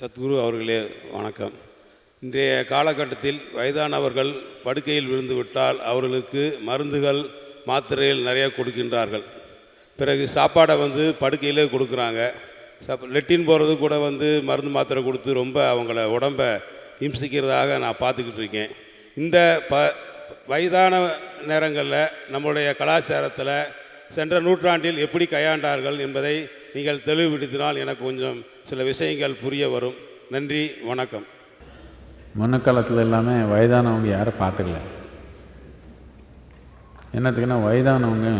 சத்குரு அவர்களே வணக்கம். இன்றைய காலகட்டத்தில் வயதானவர்கள் படுக்கையில் விழுந்து விட்டால் அவர்களுக்கு மருந்துகள் மாத்திரைகள் நிறைய கொடுக்கின்றார்கள். பிறகு சாப்பாடை வந்து படுக்கையிலே கொடுக்குறாங்க. சப் லெட்டின் போகிறது கூட வந்து மருந்து மாத்திரை கொடுத்து ரொம்ப அவங்கள உடம்பை இம்சிக்கிறதாக நான் பார்த்துக்கிட்டு இருக்கேன். இந்த ப வயதான நேரங்களில் நம்மளுடைய கலாச்சாரத்தில் சென்ற நூற்றாண்டில் எப்படி கையாண்டார்கள் என்பதை நீங்கள் தெளிவுபடுத்தினால் எனக்கு கொஞ்சம் சில விஷயங்கள் புரிய வரும். நன்றி வணக்கம். முன்ன காலத்தில் எல்லாமே வயதானவங்க யாரும் பார்த்துக்கல. என்னத்துக்குன்னா வயதானவங்க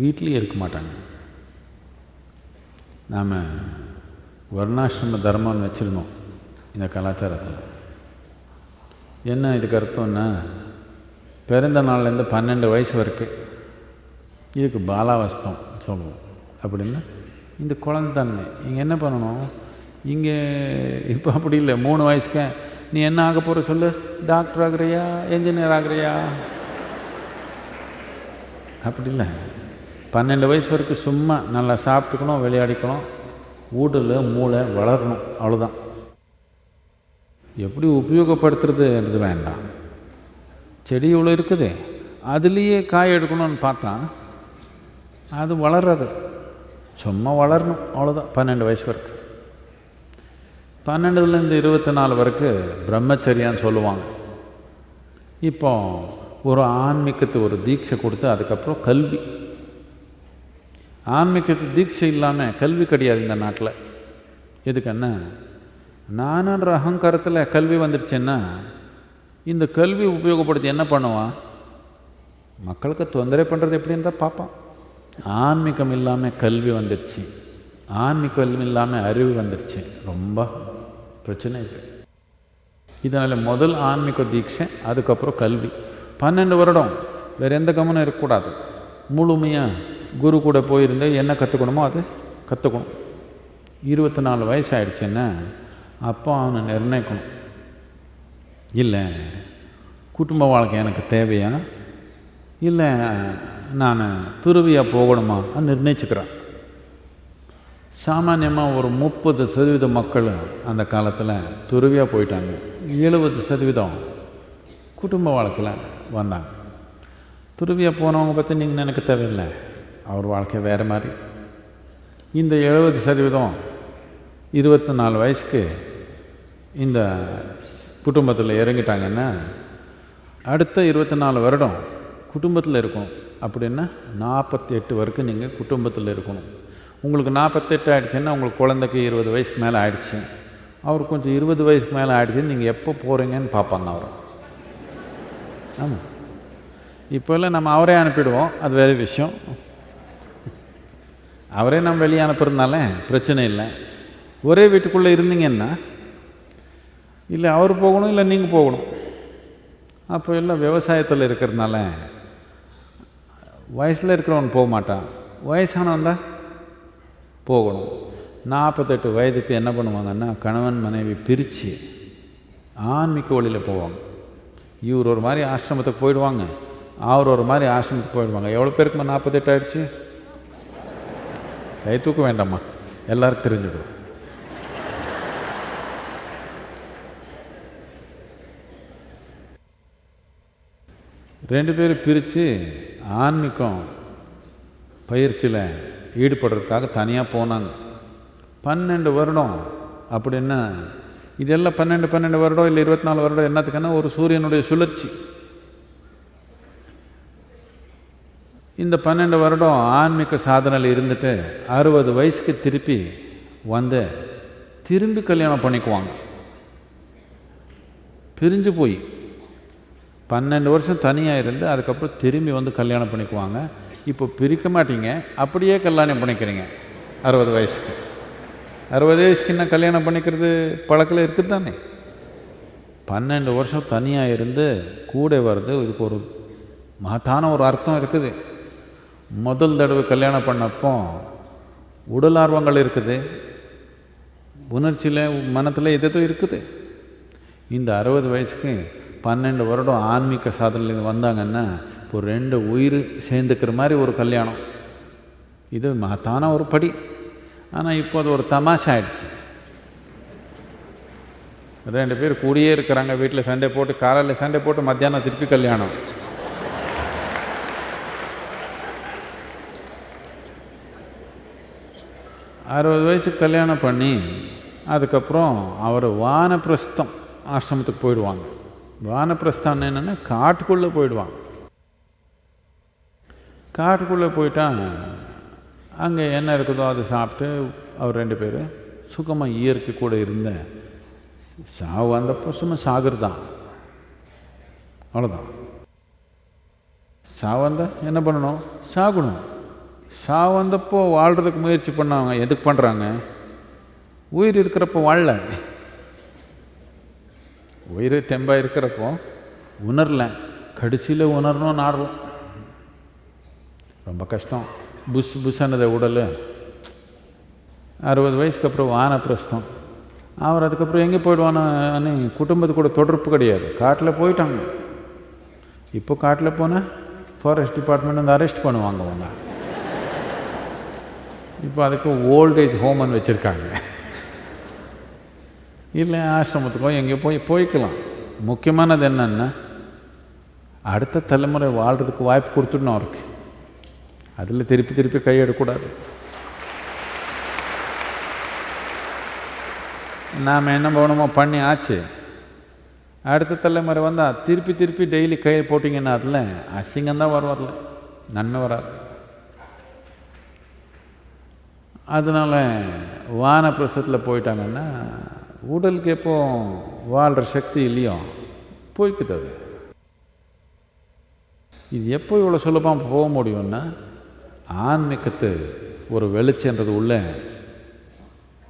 வீட்லேயே இருக்க மாட்டாங்க. நாம் வர்ணாசிரம தர்மம்னு வச்சுருந்தோம் இந்த கலாச்சாரத்தில். என்ன இதுக்கு அர்த்தம்னா பிறந்த நாள்லேருந்து பன்னெண்டு வயசு வரைக்கும் இதுக்கு பாலாவஸ்தம் சொல்லுவோம். அப்படின்னா இந்த குழந்தைத்தன்மை இங்கே என்ன பண்ணணும்? இங்கே இப்போ அப்படி இல்லை மூணு வயசுக்கு. நீ என்ன ஆக போகிற சொல்லு? டாக்டர் ஆகுறியா? என்ஜினியர் ஆகுறியா? அப்படி இல்லை. பன்னெண்டு வயசு வரைக்கும் சும்மா நல்லா சாப்பிட்டுக்கணும் விளையாடிக்கணும். ஊடல் மூளை வளரணும் அவ்வளோதான் எப்படி உபயோகப்படுத்துறதுன்றது வேண்டாம். செடி இவ்வளோ இருக்குது. அதுலேயே காய் எடுக்கணும்னு பார்த்தா அது வளர்றது. சும்மா வளரணும் அவ்வளோதான் பன்னெண்டு வயசு வரைக்கும். பன்னெண்டுலேருந்து இருபத்தி நாலு வரைக்கும் பிரம்மச்சரியான்னு சொல்லுவாங்க. இப்போ ஒரு ஆன்மீகத்து ஒரு தீட்சை கொடுத்து அதுக்கப்புறம் கல்வி. ஆன்மீகத்து தீட்சை இல்லாமல் கல்வி கிடையாது இந்த நாட்டில். எதுக்குன்னா நானுன்ற அகங்காரத்தில் கல்வி வந்துடுச்சுன்னா இந்த கல்வி உபயோகப்படுத்தி என்ன பண்ணுவான்? மக்களுக்கு தொந்தரவு பண்ணுறது எப்படின்னு தான் பார்ப்பான். ஆன்மீகம் இல்லாமல் கல்வி வந்துடுச்சு. ஆன்மீகம் இல்லாமல் அறிவு வந்துடுச்சு. ரொம்ப பிரச்சனை இது. இதனால் முதல் ஆன்மீக தீட்சை அதுக்கப்புறம் கல்வி. பன்னெண்டு வருடம் வேறு எந்த கவனம் இருக்கக்கூடாது. முழுமையாக குரு கூட போயிருந்து என்ன கற்றுக்கணுமோ அது கற்றுக்கணும் இருபத்தி நாலு வயசு ஆயிடுச்சுன்னா அப்போ அவனை நிர்ணயிக்கணும். இல்லை குடும்ப வாழ்க்கை எனக்கு தேவையா? இல்லை நான் துருவியாக போகணுமா நிர்ணயிச்சுக்கிறேன். சாமானியமாக ஒரு முப்பது சதவீத மக்கள் அந்த காலத்தில் துருவியாக போயிட்டாங்க. எழுபது சதவீதம் குடும்ப வாழ்க்கையில் வந்தாங்க. துருவியாக போனவங்க பற்றி நீங்கள் நினைக்க தேவையில்லை. அவர் வாழ்க்கை வேறு மாதிரி. இந்த எழுபது சதவீதம் இருபத்தி நாலு வயசுக்கு இந்த குடும்பத்தில் இறங்கிட்டாங்கன்னா அடுத்த இருபத்தி நாலு வருடம் குடும்பத்தில் இருக்கும். அப்படின்னா நாற்பத்தி எட்டு வரைக்கும் நீங்கள் குடும்பத்தில் இருக்கணும். உங்களுக்கு நாற்பத்தெட்டு ஆகிடுச்சுன்னா உங்களுக்கு குழந்தைக்கு இருபது வயசுக்கு மேலே ஆகிடுச்சு அவர் கொஞ்சம் இருபது வயசுக்கு மேலே ஆகிடுச்சுன்னு நீங்கள் எப்போ போகிறீங்கன்னு பார்ப்பாங்க அவர். ஆமாம் இப்போல்லாம் நம்ம அவரே அனுப்பிடுவோம். அது வேறு விஷயம். அவரே நம்ம வெளியே அனுப்புறதுனால பிரச்சனை இல்லை. ஒரே வீட்டுக்குள்ளே இருந்தீங்கன்னா இல்லை அவர் போகணும் இல்லை நீங்கள் போகணும். அப்போ எல்லாம் விவசாயத்தில் இருக்கிறதுனால வயசில் இருக்கிறவன் போக மாட்டான். வயசானவன் தான் போகணும். நாற்பத்தெட்டு வயதுக்கு என்ன பண்ணுவாங்கன்னா கணவன் மனைவி பிரித்து ஆன்மீக வழியில் போவாங்க. இவர் ஒரு மாதிரி ஆசிரமத்துக்கு போயிடுவாங்க. அவர் ஒரு மாதிரி ஆசிரமத்துக்கு போயிடுவாங்க. எவ்வளோ பேருக்குமா நாற்பத்தெட்டு ஆயிடுச்சு? கை தூக்க வேண்டாம்மா. எல்லாருக்கும் தெரிஞ்சிடும். ரெண்டு பேரும் பிரித்து ஆன்மீகம் பயிற்சியில் ஈடுபடுறதுக்காக தனியாக போனாங்க. பன்னெண்டு வருடம் அப்படின்னா இதெல்லாம் பன்னெண்டு பன்னெண்டு வருடம் இல்லை இருபத்தி நாலு வருடம் என்னத்துக்குன்னா ஒரு சூரியனுடைய சுழற்சி. இந்த பன்னெண்டு வருடம் ஆன்மீக சாதனையில் இருந்துட்டு அறுபது வயசுக்கு திருப்பி வந்து திரும்பி கல்யாணம் பண்ணிக்குவாங்க. பிரிஞ்சு போய். பன்னெண்டு வருஷம் தனியாக இருந்து அதுக்கப்புறம் திரும்பி வந்து கல்யாணம் பண்ணிக்குவாங்க. இப்போ பிரிக்க மாட்டீங்க. அப்படியே கல்யாணம் பண்ணிக்கிறீங்க. அறுபது வயசுக்கு. அறுபது வயசுக்கு என்ன கல்யாணம் பண்ணிக்கிறது? பழக்கில் இருக்குது தானே. பன்னெண்டு வருஷம் தனியாக இருந்து கூட வருது இதுக்கு ஒரு மகத்தான ஒரு அர்த்தம் இருக்குது. முதல் தடவை கல்யாணம் பண்ணப்போ உடல் ஆர்வங்கள் இருக்குது. உணர்ச்சியில் மனத்தில் எதோ இருக்குது. இந்த அறுபது வயசுக்கு பன்னெண்டு வருடம் ஆன்மீக சாதனையில் வந்தாங்கன்னா இப்போ ரெண்டு உயிர் சேர்ந்துக்கிற மாதிரி ஒரு கல்யாணம். இது மகத்தான ஒரு படி. ஆனால் இப்போ அது ஒரு தமாஷா ஆயிடுச்சு. ரெண்டு பேர் கூடியே இருக்கிறாங்க வீட்டில் சண்டை போட்டு காலையில் சண்டை போட்டு மத்தியானம் திருப்பி கல்யாணம். அறுபது வயசுக்கு கல்யாணம் பண்ணி அதுக்கப்புறம் அவர் வானப்பிரஸ்தம் ஆசிரமத்துக்கு போயிடுவாங்க. வானப்பிரஸ்தம் என்னென்னா காட்டுக்குள்ளே போயிடுவான். காட்டுக்குள்ளே போயிட்டா அங்கே என்ன இருக்குதோ அதை சாப்பிட்டு அவர் ரெண்டு பேர் சுகமாக இயற்கை கூட இருந்த சாவு வந்தப்போ சும்மா சாகுறதான் அவ்வளோதான் சாவு வந்தால் என்ன பண்ணணும்? சாகணும். சாவு வந்தப்போ வாழ்கிறதுக்கு முயற்சி பண்ணாங்க எதுக்கு பண்ணுறாங்க உயிர் இருக்கிறப்போ வாழல. உயிர் தெம்பாக இருக்கிறப்போ உணரல. கடைசியில் உணரணும்னு ஆடுறோம் ரொம்ப கஷ்டம். புஷ் புஷ்ஷானது உடல். அறுபது வயசுக்கு அப்புறம் வானப்பிரஸ்தம் அவர் அதுக்கப்புறம் எங்கே போயிடுவான்னு குடும்பத்து கூட தொடர்பு கிடையாது. காட்டில் போயிட்டாங்க. இப்போ காட்டில் போனால் ஃபாரஸ்ட் டிபார்ட்மெண்ட் வந்து அரெஸ்ட் பண்ணுவாங்க அவங்க இப்போ அதுக்கு ஓல்டேஜ் ஹோம்னு வச்சுருக்காங்க. இல்லை ஆசிரமத்துக்கோ எங்கேயோ போய் போய்க்கலாம். முக்கியமானது என்னென்னா அடுத்த தலைமுறை வாழ்கிறதுக்கு வாய்ப்பு கொடுத்துடணும் அவருக்கு. அதில் திருப்பி திருப்பி கையெடக்கூடாது நாம் என்ன பண்ணணுமோ பண்ணி ஆச்சு. அடுத்த தலைமுறை வந்தால் திருப்பி திருப்பி டெய்லி கையை போட்டிங்கன்னா அதில் அசிங்கம்தான் வரும் அதில். நன்மை வராது. அதனால் வானப்பிரசத்தில் போயிட்டாங்கன்னா உடலுக்கு எப்போ வாழ்கிற சக்தி இல்லையோ? போய்க்குது அது இது எப்போ இவ்வளோ சுலபமாக போக முடியும்னா ஆன்மீகத்து ஒரு வெளிச்சன்றது உள்ள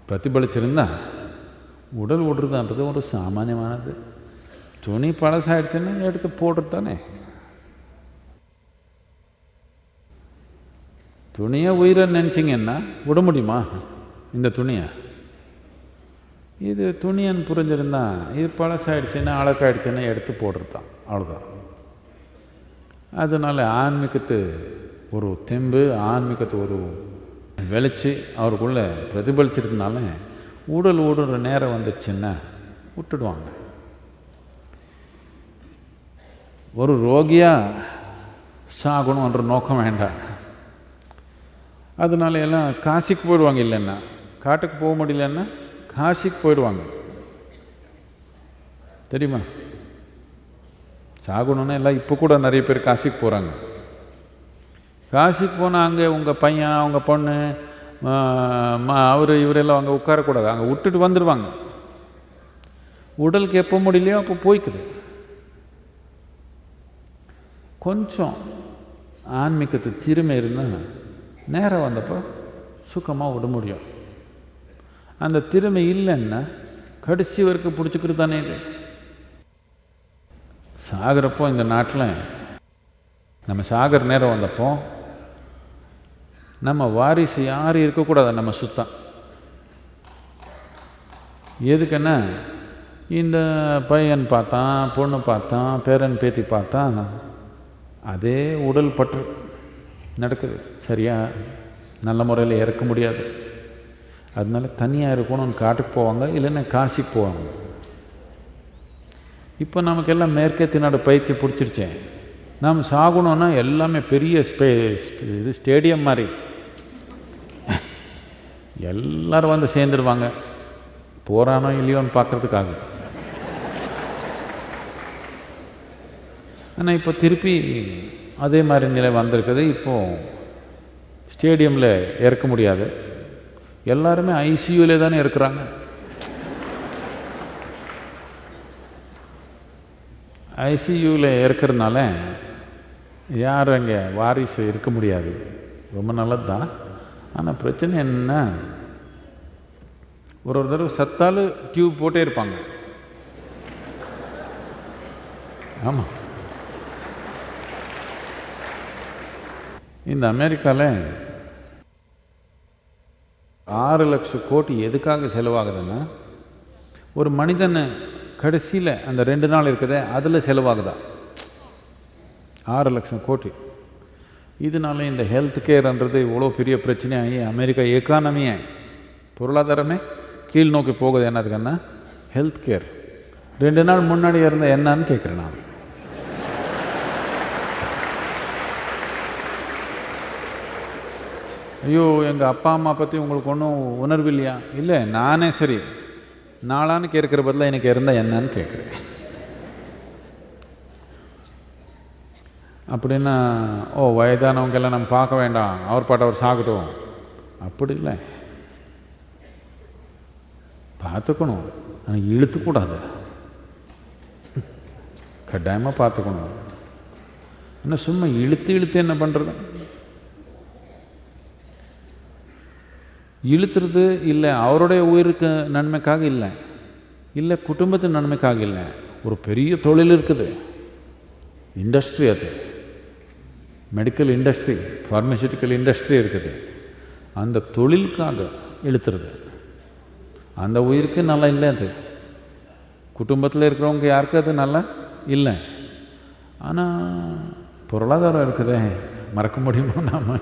பிரதிபலிச்சிருந்தா உடல் விடுறதுன்றது ஒரு சாமானியமானது. துணி பழசாயிடுச்சுன்னா எடுத்து போடுறது தானே துணியை உயிரை நினச்சிங்கன்னா விட முடியுமா இந்த துணியை? இது துணியன் புரிஞ்சிருந்தா இது பழசாயிடுச்சுன்னா அழக்காயிடுச்சுன்னா எடுத்து போடுறது தான் அவ்வளோதான் அதனால் ஆன்மீகத்து ஒரு தெம்பு ஆன்மீகத்து ஒரு விளைச்சி அவருக்குள்ளே பிரதிபலிச்சிருக்கனால உடல் ஊடுற நேரம் வந்துச்சுன்னா விட்டுடுவாங்க. ஒரு ரோகியாக சாகணுன்ற நோக்கம் வேண்டாம். அதனால எல்லாம் காசிக்கு போயிடுவாங்க இல்லைன்னா. காட்டுக்கு போக முடியலன்னா காசிக்கு போயிடுவாங்க. தெரியுமா? சாகணுன்னா எல்லாம் இப்போ கூட நிறைய பேர் காசிக்கு போகிறாங்க காசிக்கு போனால் அங்கே உங்கள் பையன் அவங்க பொண்ணு அவர் இவரெல்லாம் அங்கே உட்காரக்கூடாது. அங்கே விட்டுட்டு வந்துடுவாங்க உடலுக்கு எப்போ முடியலையோ அப்போ போய்க்குது. கொஞ்சம் ஆன்மீகத்து திறமை இருந்தால் நேரம் வந்தப்போ சுகமாக விட முடியும். அந்த திறமை இல்லைன்னா கடைசி வரைக்கும் பிடிச்சிக்கிறது தானே இது? சாகிறப்போ இந்த நாட்டில் நம்ம சாகிற நேரம் வந்தப்போ நம்ம வாரிசு யாரும் இருக்கக்கூடாது நம்ம சுத்தம். எதுக்குன்னா இந்த பையன் பார்த்தான் பொண்ணு பார்த்தான் பேரன் பேத்தி பார்த்தான் அதே உடல் பற்று நடக்குது. சரியா? நல்ல முறையில் இறக்க முடியாது. அதனால தனியாக இருக்கணும்னு காட்டுக்கு போவாங்க இல்லைன்னா காசிக்கு போவாங்க. இப்போ நமக்கெல்லாம் மேற்கத்தினோட பைத்தியம் பிடிச்சிருச்சேன் நாம் சாகணும்னா எல்லாமே பெரிய ஸ்பே இது ஸ்டேடியம் மாதிரி. எல்லோரும் வந்து சேர்ந்துருவாங்க. போகிறானோ இல்லையோன்னு பார்க்குறதுக்காக. ஆனால் இப்போ திருப்பி அதே மாதிரி நிலை வந்திருக்குது. இப்போது ஸ்டேடியமில் இறக்க முடியாது. எல்லாருமே ஐசியூலே தானே இருக்கிறாங்க. ஐசியூவில் இருக்கிறதுனால யாரும் அங்கே வாரிசு இருக்க முடியாது. ரொம்ப நல்லது தான் ஆனால் பிரச்சனை என்ன? ஒரு ஒரு தடவை சத்தாலும் டியூப் போட்டே இருப்பாங்க. ஆமாம் இந்த அமெரிக்காவில் ஆறு லட்சம் கோடி எதுக்காக செலவாகுதுன்னா ஒரு மனிதனை கடைசியில் அந்த ரெண்டு நாள் இருக்குதே அதில் செலவாகுதா? ஆறு லட்சம் கோடி. இதனால இந்த ஹெல்த் கேர்ன்றது இவ்வளோ பெரிய பிரச்சனையாகி அமெரிக்கா எக்கானமியே பொருளாதாரமே கீழ் நோக்கி போகுது என்னதுக்குன்னா ஹெல்த் கேர் ரெண்டு நாள் முன்னாடி இருந்த என்னன்னு கேட்குறேன் நான். ஐயோ எங்கள் அப்பா அம்மா பற்றி உங்களுக்கு ஒன்றும் உணர்வு இல்லையா இல்லை நானே சரி. நாளான்னு கேட்குற பதிலாக எனக்கு இருந்தால் என்னன்னு கேட்குறேன். அப்படின்னா ஓ வயதானவங்கெல்லாம் நம்ம பார்க்க வேண்டாம். அவர் பாட்டு அவர் சாகட்டும். அப்படி இல்லை. பார்த்துக்கணும். ஆனால் இழுத்துக்கூடாது. கட்டாயமாக பார்த்துக்கணும். என்ன சும்மா இழுத்து இழுத்து என்ன பண்ணுறது இழுத்துறது இல்லை. அவருடைய உயிருக்கு நன்மைக்காக இல்லை. இல்லை குடும்பத்து நன்மைக்காக இல்லை. ஒரு பெரிய தொழில் இருக்குது. இண்டஸ்ட்ரி அது. மெடிக்கல் இண்டஸ்ட்ரி ஃபார்மசூட்டிக்கல் இண்டஸ்ட்ரி இருக்குது. அந்த தொழிலுக்காக இழுத்துறது. அந்த உயிருக்கு நல்லா இல்லை அது. குடும்பத்தில் இருக்கிறவங்க யாருக்கு அது நல்லா இல்லை? ஆனால் பொருளாதாரம் இருக்குதே. மறக்க முடியுமா நாம்?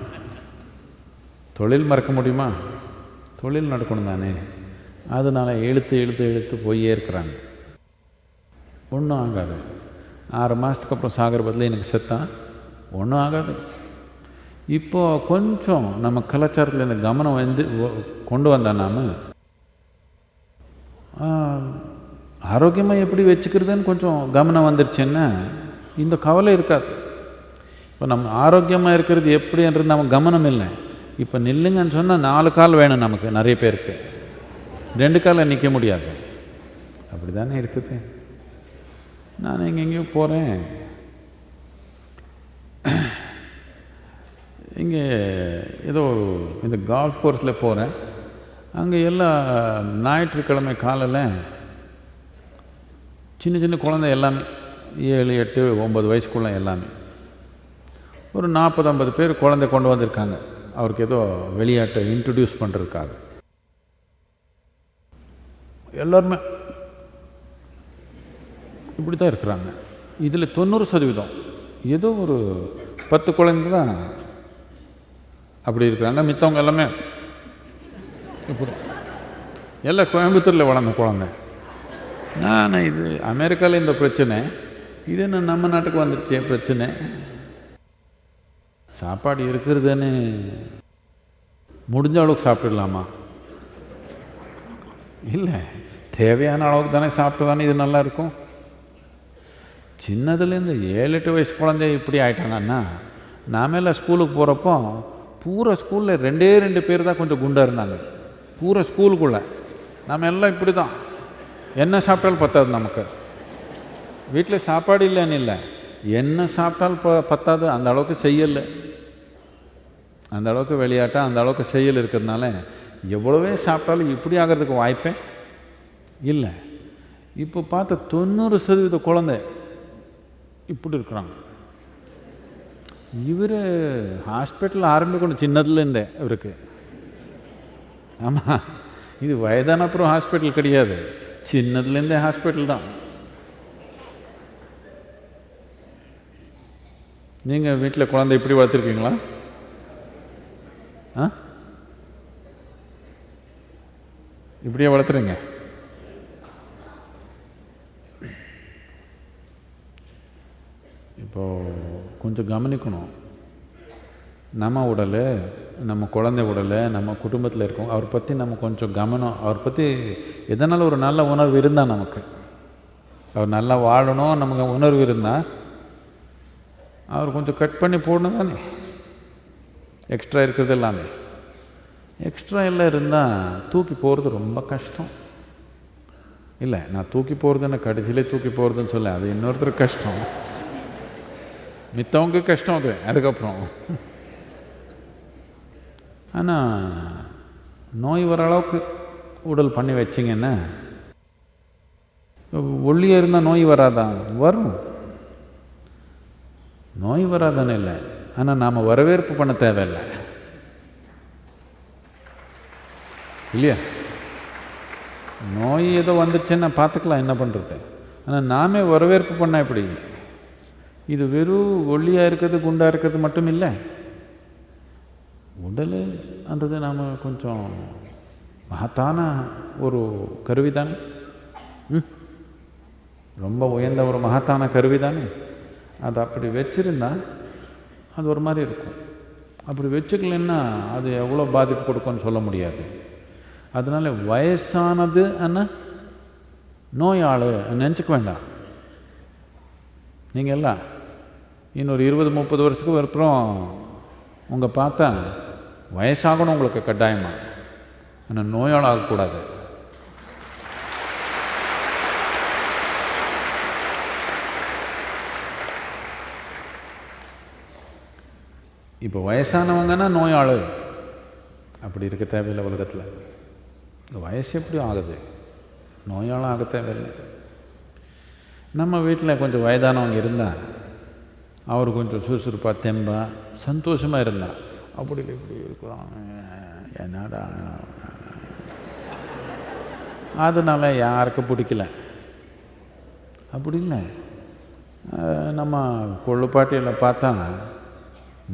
தொழில் மறக்க முடியுமா? தொழில் நடக்கணும் தானே? அதனால் இழுத்து இழுத்து இழுத்து போயே இருக்கிறாங்க. ஒன்றும் ஆகாது. ஆறு மாதத்துக்கு அப்புறம் சாகர் பதில் எனக்கு செத்தான். ஒன்றும் ஆகாது. இப்போ கொஞ்சம் நம்ம கலாச்சாரத்தில் இந்த கவனம் வந்து கொண்டு வந்தா நாம ஆரோக்கியமாக எப்படி வச்சுக்கிறதுன்னு கொஞ்சம் கவனம் வந்துருச்சுன்னா இந்த கவலை இருக்காது. இப்போ நம்ம ஆரோக்கியமாக இருக்கிறது எப்படின்றது நம்ம கவனம் இல்லை. இப்போ நில்லுங்கன்னு சொன்னால் நாலு கால் வேணும் நமக்கு நிறைய பேருக்கு. ரெண்டு காலில் நிற்க முடியாது. அப்படி தானே இருக்குது. நான் எங்கெங்கேயோ போகிறேன் இங்கே ஏதோ இந்த கால்ஃப் கோர்ஸில் போகிறேன் அங்கே எல்லா ஞாயிற்றுக்கிழமை காலையில் சின்ன சின்ன குழந்தை எல்லாமே ஏழு எட்டு ஒம்பது வயசுக்குள்ள எல்லாமே. ஒரு நாற்பது ஐம்பது பேர் குழந்தை கொண்டு வந்திருக்காங்க. அவருக்கு ஏதோ விளையாட்டை இன்ட்ரடியூஸ் பண்ணுறதுக்காக எல்லோருமே இப்படி தான் இருக்கிறாங்க. இதில் தொண்ணூறு சதவீதம். ஏதோ ஒரு பத்து குழந்தை தான் அப்படி இருக்கிறாங்க. மித்தவங்க எல்லாமே இப்படி. எல்லாம் கோயம்புத்தூரில் வளர்ந்த குழந்தை. நான் இது அமெரிக்காவில் இந்த பிரச்சனை. இது என்ன நம்ம நாட்டுக்கு வந்துருச்சு பிரச்சனை. சாப்பாடு இருக்கிறதுன்னு முடிஞ்ச அளவுக்கு சாப்பிடலாமா இல்லை தேவையான அளவுக்கு தானே சாப்பிட்டு தானே இது நல்லா இருக்கும்? சின்னதுலேருந்து ஏழு எட்டு வயசு குழந்தை இப்படி ஆயிட்டாங்கன்னா நாமெல்லாம் ஸ்கூலுக்கு போகிறப்போ பூரா ஸ்கூலில் ரெண்டே ரெண்டு பேர் தான் கொஞ்சம் குண்டாக இருந்தாங்க. பூரா ஸ்கூலுக்குள்ளே. நம்ம எல்லாம் இப்படி தான் என்ன சாப்பிட்டாலும் பத்தாது நமக்கு. வீட்டில் சாப்பாடு இல்லைன்னு இல்லை. என்ன சாப்பிட்டாலும் ப பத்தாது. அந்த அளவுக்கு செய்யலை. அந்த அளவுக்கு விளையாட்டாக அந்த அளவுக்கு செய்யல் இருக்கிறதுனால எவ்வளோவே சாப்பிட்டாலும் இப்படி ஆகிறதுக்கு வாய்ப்பே இல்லை. இப்போ பார்த்த தொண்ணூறு சதவீத குழந்தை இப்படி இருக்கிறாங்க. இவர் ஹாஸ்பிட்டல் ஆரம்பிக்கணும் சின்னதுலேருந்தே இவருக்கு. ஆமாம் இது வயதான அப்புறம் ஹாஸ்பிட்டல் கிடையாது. சின்னதுலேருந்தே ஹாஸ்பிட்டல் தான். நீங்கள் வீட்டில் குழந்தை இப்படி வளர்த்துருக்கீங்களா? ஆ? இப்படியே வளர்த்துறீங்க. இப்போது கொஞ்சம் கவனிக்கணும். நம்ம உடல் நம்ம குழந்தை உடல் நம்ம குடும்பத்தில் இருக்கோம். அவரை பற்றி நம்ம கொஞ்சம் கவனம். அவரை பற்றி எதனால் ஒரு நல்ல உணர்வு இருந்தால் நமக்கு? அவர் நல்லா வாழணும் நமக்கு உணர்வு இருந்தால் அவர் கொஞ்சம் கட் பண்ணி போடணும் தானே? எக்ஸ்ட்ரா இருக்கிறது எல்லாமே. எக்ஸ்ட்ரா எல்லாம் இருந்தால் தூக்கி போகிறது ரொம்ப கஷ்டம். இல்லை நான் தூக்கி போகிறதுன்னு கடைசியிலே தூக்கி போகிறதுன்னு சொல்ல அது இன்னொருத்தர் கஷ்டம். மித்தவங்க கஷ்டம் அது அதுக்கப்புறம். ஆனால் நோய் வர அளவுக்கு உடல் பண்ணி வச்சிங்கன்னா ஒல்லியாக இருந்தால் நோய் வராதான் வரும். நோய் வராதானே இல்லை. ஆனால் நாம் வரவேற்பு பண்ண தேவையில்லை. இல்லையா? நோய் ஏதோ வந்துருச்சுன்னா பார்த்துக்கலாம் என்ன பண்ணுறது ஆனால் நாமே வரவேற்பு பண்ணால் எப்படி? இது வெறும் ஒல்லியாக இருக்கிறது குண்டாக இருக்கிறது மட்டும் இல்லை. உடலுன்றது நாம் கொஞ்சம் மகத்தான ஒரு கருவி தானே ம்? ரொம்ப உயர்ந்த ஒரு மகத்தான கருவி தானே அது அப்படி வச்சிருந்தா அது ஒரு மாதிரி இருக்கும். அப்படி வச்சுக்கலன்னா அது எவ்வளோ பாதிப்பு கொடுக்கும்னு சொல்ல முடியாது. அதனால வயசானது அண்ணா நோயாள் நினச்சிக்க வேண்டாம். நீங்கள் எல்லாம் இன்னொரு இருபது முப்பது வருஷத்துக்கு அப்புறம் உங்கள் பார்த்தா வயசாகணும் உங்களுக்கு கட்டாயமாக ஆனால் நோயாளாகக்கூடாது இப்போ வயசானவங்கன்னா நோயாளு. அப்படி இருக்க தேவையில்லை உலகத்தில். வயசு எப்படி ஆகுது? நோயாளும் ஆக தேவையில்லை. நம்ம வீட்டில் கொஞ்சம் வயதானவங்க இருந்தால் அவர் கொஞ்சம் சுறுசுறுப்பாக தெம்பா சந்தோஷமாக இருந்தா அப்படி இல்லை, இப்படி இருக்கும் என்னடா? அதனால் யாருக்கும் பிடிக்கல. அப்படி இல்லை. நம்ம கொள்ளுப்பாட்டியில் பார்த்தா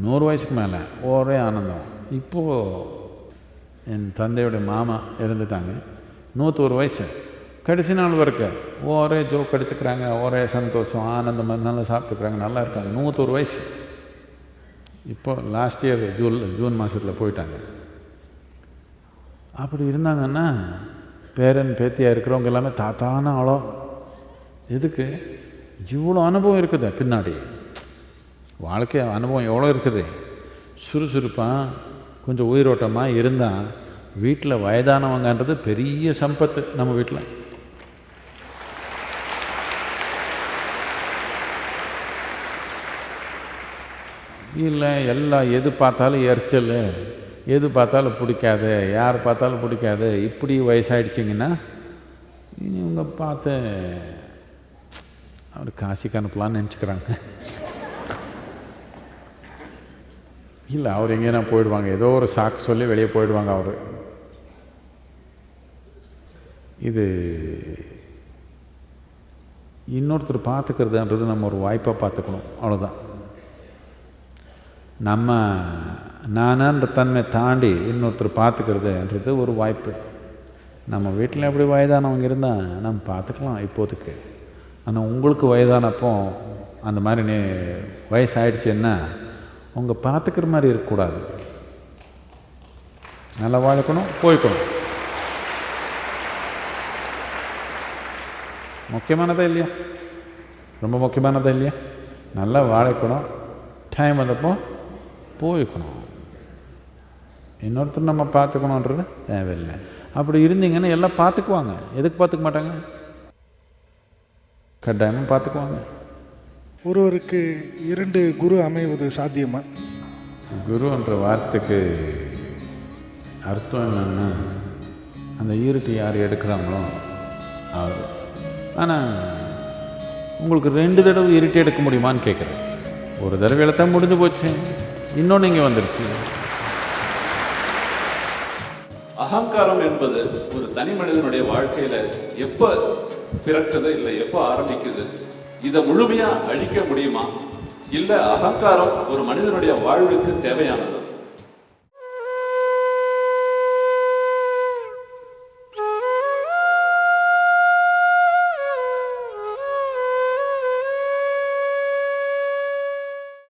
நூறு வயசுக்கு மேலே ஒரே ஆனந்தம். இப்போது என் தந்தையோடைய மாமா இறந்துட்டாங்க. நூற்றொரு வயசு. கடைசி நாள் வரைக்கும் ஒரே ஜோக் அடிச்சுக்கிறாங்க ஒரே சந்தோஷம் ஆனந்தம் நல்லா சாப்பிட்டுக்கிறாங்க நல்லா இருக்காங்க. நூற்றொரு வயசு. இப்போ லாஸ்ட் இயர் ஜூன் ஜூன் மாதத்தில் போயிட்டாங்க. அப்படி இருந்தாங்கன்னா பேரன் பேத்தியாக இருக்கிறவங்க எல்லாமே தாத்தான ஆளோ. எதுக்கு? இவ்வளோ அனுபவம் இருக்குது பின்னாடி. வாழ்க்கை அனுபவம் எவ்வளோ இருக்குது? சுறுசுறுப்பாக கொஞ்சம் உயிரோட்டமாக இருந்தால் வீட்டில் வயதானவங்கன்றது பெரிய சம்பத்து நம்ம வீட்டில் இல்லை எல்லாம் எது பார்த்தாலும் எரிச்சல் எது பார்த்தாலும் பிடிக்காது யார் பார்த்தாலும் பிடிக்காது இப்படி வயசாயிடுச்சிங்கன்னா இனி இவங்க பார்த்து அவர் காசிக்கு அனுப்பலான்னு நினச்சிக்கிறாங்க. இல்லை அவர் எங்கேனா போயிடுவாங்க. ஏதோ ஒரு சாக்கு சொல்லி வெளியே போயிடுவாங்க அவர். இது இன்னொருத்தர் பார்த்துக்கிறதுன்றது நம்ம ஒரு வாய்ப்பாக பார்த்துக்கணும். அவ்வளோதான் நம்ம நானன்ற தன்மை தாண்டி இன்னொருத்தர் பார்த்துக்கிறதுன்றது ஒரு வாய்ப்பு. நம்ம வீட்டில் எப்படி வயதானவங்க இருந்தால் நம்ம பார்த்துக்கலாம் இப்போதைக்கு. ஆனால் உங்களுக்கு வயதானப்போ அந்த மாதிரி நீ வயசாயிடுச்சுன்னா உங்கள் பார்த்துக்கிற மாதிரி இருக்கக்கூடாது. நல்லா வாழக்கணும் போய்க்கணும். முக்கியமானதா இல்லையா? ரொம்ப முக்கியமானதா இல்லையா? நல்லா வாழைக்கணும் டைம் வந்தப்போ போய்க்கணும். இன்னொருத்தர் நம்ம பார்த்துக்கணுன்றது தேவையில்லை. அப்படி இருந்தீங்கன்னா எல்லாம் பார்த்துக்குவாங்க. எதுக்கு பார்த்துக்க மாட்டாங்க? கட்டாயமாக பார்த்துக்குவாங்க. ஒருவருக்கு இரண்டு குரு அமைவது சாத்தியமா? குருன்ற வார்த்தைக்கு அர்த்தம் என்னன்னா அந்த ஈருக்கு யார் எடுக்கிறாங்களோ அவர். ஆனால் உங்களுக்கு ரெண்டு தடவை இருட்டி எடுக்க முடியுமான்னு கேட்குறேன். ஒரு தடவையில தான் முடிஞ்சு போச்சு. இன்னொன்று இங்கே வந்துருச்சு. அகங்காரம் என்பது ஒரு தனி மனிதனுடைய வாழ்க்கையில எப்ப பிறக்குது இல்லை எப்ப ஆரம்பிக்குது? இதை முழுமையாக அழிக்க முடியுமா? இல்லை அகங்காரம் ஒரு மனிதனுடைய வாழ்வுக்கு தேவையானது?